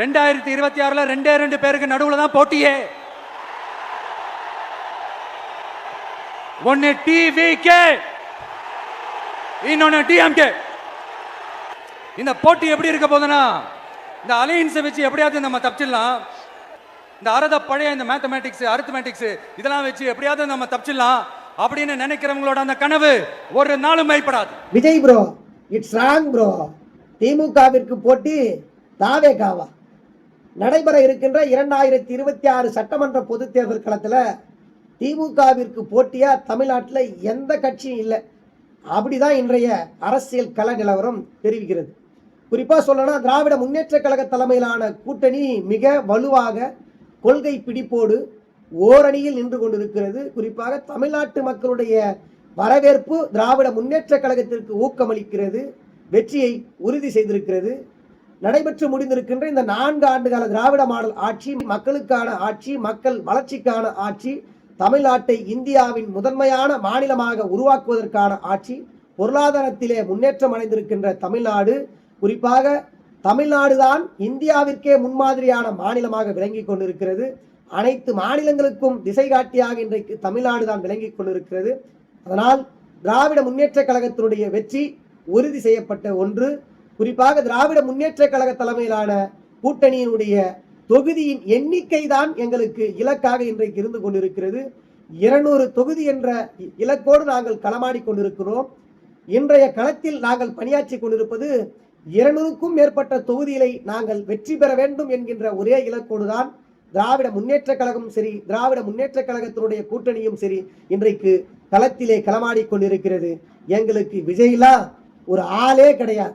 ரெண்டாயிரத்தி இருபத்தி ஆறுல ரெண்டே ரெண்டு பேருக்கு நடுவுல தான் போட்டியே. ஒன்னு டிவிகே இன்னொன்னு டிஎம்கே இந்த போட்டி எப்படி இருக்க போதுன்னா இந்த அலையன்ஸை வச்சு எப்படியாவது நம்ம தப்பிச்சிடலாம். இந்த அறத பழைய இந்த மேத்தமேட்டிக்ஸ் அரித்மேட்டிக்ஸ் இதெல்லாம் வச்சு எப்படியாவது நம்ம தப்பிச்சிடலாம் அப்படின்னு நினைக்கிறவங்களோட அந்த கனவு ஒரு நாளும் மைப்படாது Vijay bro it's wrong bro திமுகவிற்கு போட்டி தாவேகாவா? நடைபெற இருக்கின்ற இரண்டாயிரத்தி இருபத்தி ஆறு சட்டமன்ற பொதுத் தேர்தல் களத்தில் திமுகவிற்கு போட்டியா தமிழ்நாட்டில் எந்த கட்சியும் இல்லை. அப்படிதான் இன்றைய அரசியல் கள நிலவரம் தெரிவிக்கிறது. குறிப்பாக சொல்லணும்னா திராவிட முன்னேற்ற கழக தலைமையிலான கூட்டணி மிக வலுவாக கொள்கை பிடிப்போடு ஓரணியில் நின்று கொண்டிருக்கிறது. குறிப்பாக தமிழ்நாட்டு மக்களுடைய வரவேற்பு திராவிட முன்னேற்ற கழகத்திற்கு ஊக்கமளிக்கிறது வெற்றியை உறுதி செய்திருக்கிறது. நடைபெற்று முடிந்திருக்கின்ற இந்த நான்கு ஆண்டுகால திராவிட மாடல் ஆட்சி மக்களுக்கான ஆட்சி மக்கள் வளர்ச்சிக்கான ஆட்சி தமிழ்நாட்டை இந்தியாவின் முதன்மையான மாநிலமாக உருவாக்குவதற்கான ஆட்சி பொருளாதாரத்திலே முன்னேற்றம் அடைந்திருக்கின்ற தமிழ்நாடு குறிப்பாக தமிழ்நாடுதான் இந்தியாவிற்கே முன்மாதிரியான மாநிலமாக விளங்கி கொண்டிருக்கிறது. அனைத்து மாநிலங்களுக்கும் திசை காட்டியாக இன்றைக்கு தமிழ்நாடு தான் விளங்கிக் கொண்டிருக்கிறது. அதனால் திராவிட முன்னேற்ற கழகத்தினுடைய வெற்றி உறுதி செய்யப்பட்ட ஒன்று. குறிப்பாக திராவிட முன்னேற்ற கழக தலைமையிலான கூட்டணியினுடைய தொகுதியின் எண்ணிக்கை தான் எங்களுக்கு இலக்காக இன்றைக்கு இருந்து கொண்டிருக்கிறது. இருநூறு தொகுதி என்ற இ- இலக்கோடு நாங்கள் களமாடி கொண்டிருக்கிறோம். இன்றைய களத்தில் நாங்கள் பணியாற்றி கொண்டிருப்பது இருநூறுக்கும் மேற்பட்ட தொகுதிகளை நாங்கள் வெற்றி பெற வேண்டும் என்கின்ற ஒரே இலக்கோடு தான் திராவிட முன்னேற்ற கழகமும் சரி திராவிட முன்னேற்ற கழகத்தினுடைய கூட்டணியும் சரி இன்றைக்கு களத்திலே களமாடி கொண்டிருக்கிறது. எங்களுக்கு விஜய்லாம் ஒரு ஆளே கிடையாது.